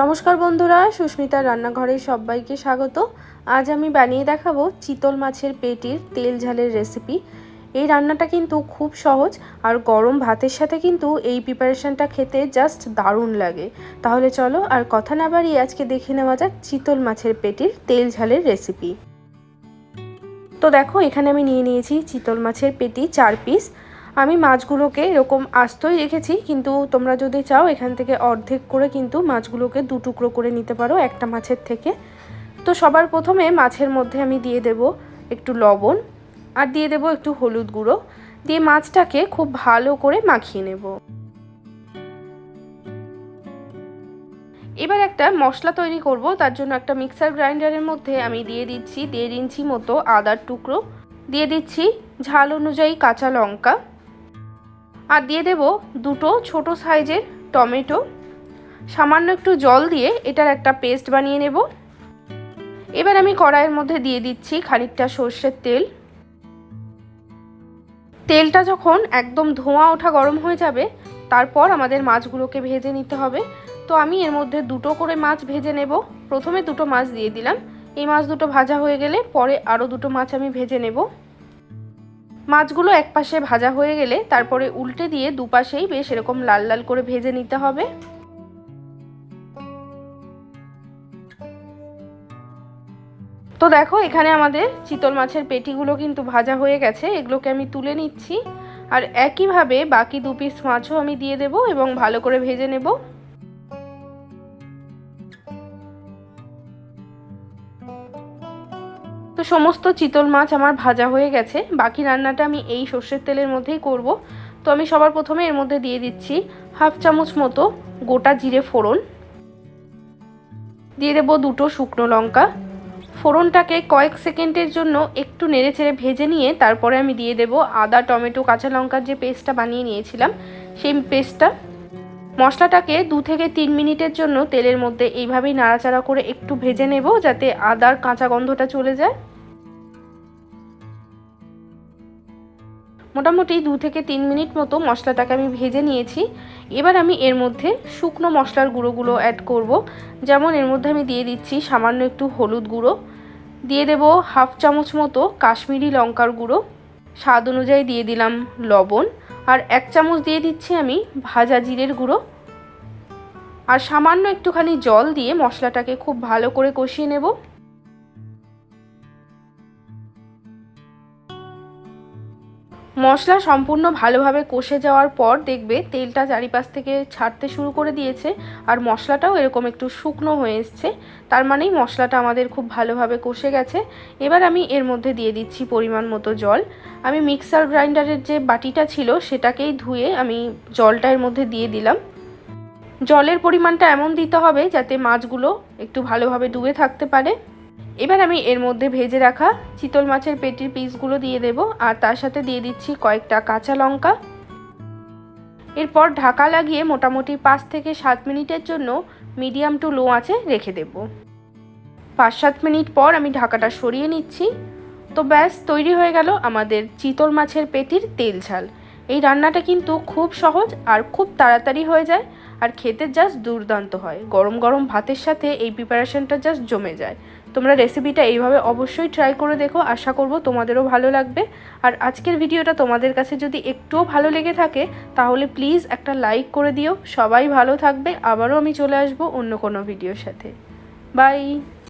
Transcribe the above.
নমস্কার বন্ধুরা, সুস্মিতার রান্নাঘরে সবাইকে স্বাগত। আজ আমি বানিয়ে দেখাবো চিতল মাছের পেটির তেল ঝালের রেসিপি এই রান্নাটা কিন্তু খুব সহজ আর গরম ভাতের সাথে কিন্তু এই প্রিপারেশনটা খেতে জাস্ট দারুণ লাগে। তাহলে চলো আর কথা না বাড়িয়ে আজকে দেখে নেওয়া যাক চিতল মাছের পেটির তেল ঝালের রেসিপি তো দেখো, এখানে আমি নিয়ে নিয়েছি চিতল মাছের পেটি চার পিস আমি মাছগুলোকে এরকম আস্তই রেখেছি, কিন্তু তোমরা যদি চাও এখান থেকে অর্ধেক করে কিন্তু মাছগুলোকে দু টুকরো করে নিতে পারো একটা মাছের থেকে। তো সবার প্রথমে মাছের মধ্যে আমি দিয়ে দেব একটু লবণ আর দিয়ে দেব একটু হলুদ গুঁড়ো। দিয়ে মাছটাকে খুব ভালো করে মাখিয়ে নেব। এবার একটা মশলা তৈরি করব, তার জন্য একটা মিক্সার গ্রাইন্ডারের মধ্যে আমি দিয়ে দিচ্ছি দেড় ইঞ্চি মতো আদার টুকরো। দিয়ে দিচ্ছি ঝাল অনুযায়ী কাঁচা লঙ্কা। আর দিয়ে দেব দুটো ছোট সাইজের টমেটো। সামান্য একটু জল দিয়ে এটার একটা পেস্ট বানিয়ে নেব। এবার আমি কড়াইয়ের মধ্যে দিয়ে দিচ্ছি খানিকটা সর্ষের তেল। তেলটা যখন একদম ধোঁয়া ওঠা গরম হয়ে যাবে, তারপর আমাদের মাছগুলোকে ভেজে নিতে হবে। তো আমি এর মধ্যে দুটো করে মাছ ভেজে নেব। প্রথমে দুটো মাছ দিয়ে দিলাম। এই মাছ দুটো ভাজা হয়ে গেলে পরে আরও দুটো মাছ আমি ভেজে নেব। মাছগুলো এক পাশে ভাজা হয়ে গেলে তারপরে উল্টে দিয়ে দুপাশেই বেশ এরকম লাল লাল করে ভেজে নিতে হবে। তো দেখো, এখানে আমাদের চিতল মাছের পেটিগুলো কিন্তু ভাজা হয়ে গেছে, এগুলোকে আমি তুলে নিচ্ছি। আর একইভাবে বাকি দু পিস মাছও আমি দিয়ে দেব এবং ভালো করে ভেজে নেব। সমস্ত চিতল মাছ আমার ভাজা হয়ে গেছে। বাকি রান্নাটা আমি এই সর্ষের তেলের মধ্যেই করব। তো আমি সবার প্রথমে এর মধ্যে দিয়ে দিচ্ছি হাফ চামচ মতো গোটা জিরে ফোড়ন। দিয়ে দেবো দুটো শুকনো লঙ্কা। ফোড়নটাকে কয়েক সেকেন্ডের জন্য একটু নেড়ে চেড়ে ভেজে নিয়ে তারপরে আমি দিয়ে দেব আদা, টমেটো, কাঁচা লঙ্কার যে পেস্টটা বানিয়ে নিয়েছিলাম, সেই পেস্টটা। মশলাটাকে দু থেকে তিন মিনিটের জন্য তেলের মধ্যে এইভাবেই নাড়াচাড়া করে একটু ভেজে নেব যাতে আদার কাঁচা গন্ধটা চলে যায়। মোটামুটি দু থেকে তিন মিনিট মতো মশলাটাকে আমি ভেজে নিয়েছি। এবার আমি এর মধ্যে শুকনো মশলার গুঁড়োগুলো অ্যাড করব। যেমন এর মধ্যে আমি দিয়ে দিচ্ছি সামান্য একটু হলুদ গুঁড়ো। দিয়ে দেব হাফ চামচ মতো কাশ্মীরি লঙ্কার গুঁড়ো। স্বাদ অনুযায়ী দিয়ে দিলাম লবণ। আর এক চামচ দিয়ে দিচ্ছি আমি ভাজা জিরের গুঁড়ো। আর সামান্য একটুখানি জল দিয়ে মশলাটাকে খুব ভালো করে কষিয়ে নেব। মশলা সম্পূর্ণ ভালোভাবে কষে যাওয়ার পর দেখবে তেলটা চারিপাশ থেকে ছাড়তে শুরু করে দিয়েছে আর মশলাটাও এরকম একটু শুকনো হয়ে এসছে। তার মানেই মশলাটা আমাদের খুব ভালোভাবে কষে গেছে। এবার আমি এর মধ্যে দিয়ে দিচ্ছি পরিমাণ মতো জল। আমি মিক্সার গ্রাইন্ডারের যে বাটিটা ছিল সেটাকেই ধুয়ে আমি জলটা এর মধ্যে দিয়ে দিলাম। জলের পরিমাণটা এমন দিতে হবে যাতে মাছগুলো একটু ভালোভাবে ডুবে থাকতে পারে। এবার আমি এর মধ্যে ভেজে রাখা চিতল মাছের পেটির পিসগুলো দিয়ে দেব, আর তার সাথে দিয়ে দিচ্ছি কয়েকটা কাঁচা লঙ্কা। এরপর ঢাকা লাগিয়ে মোটামুটি পাঁচ থেকে সাত মিনিটের জন্য মিডিয়াম টু লো আছে রেখে দেব। পাঁচ সাত মিনিট পর আমি ঢাকাটা সরিয়ে নিচ্ছি। তো ব্যাস, তৈরি হয়ে গেল আমাদের চিতল মাছের পেটির তেল ঝাল। এই রান্নাটা কিন্তু খুব সহজ আর খুব তাড়াতাড়ি হয়ে যায়। আর খেতে জাস্ট দুর্দান্ত হয়। গরম গরম ভাতের সাথে এই প্রিপারেশনটা জাস্ট জমে যায়। তোমরা রেসিপিটা এইভাবে অবশ্যই ট্রাই করে দেখো, আশা করব তোমাদেরও ভালো লাগবে। আর আজকের ভিডিওটা তোমাদের কাছে যদি একটুও ভালো লেগে থাকে, তাহলে প্লিজ একটা লাইক করে দিও। সবাই ভালো থাকবে। আবারও আমি চলে আসব অন্য কোনো ভিডিওর সাথে। বাই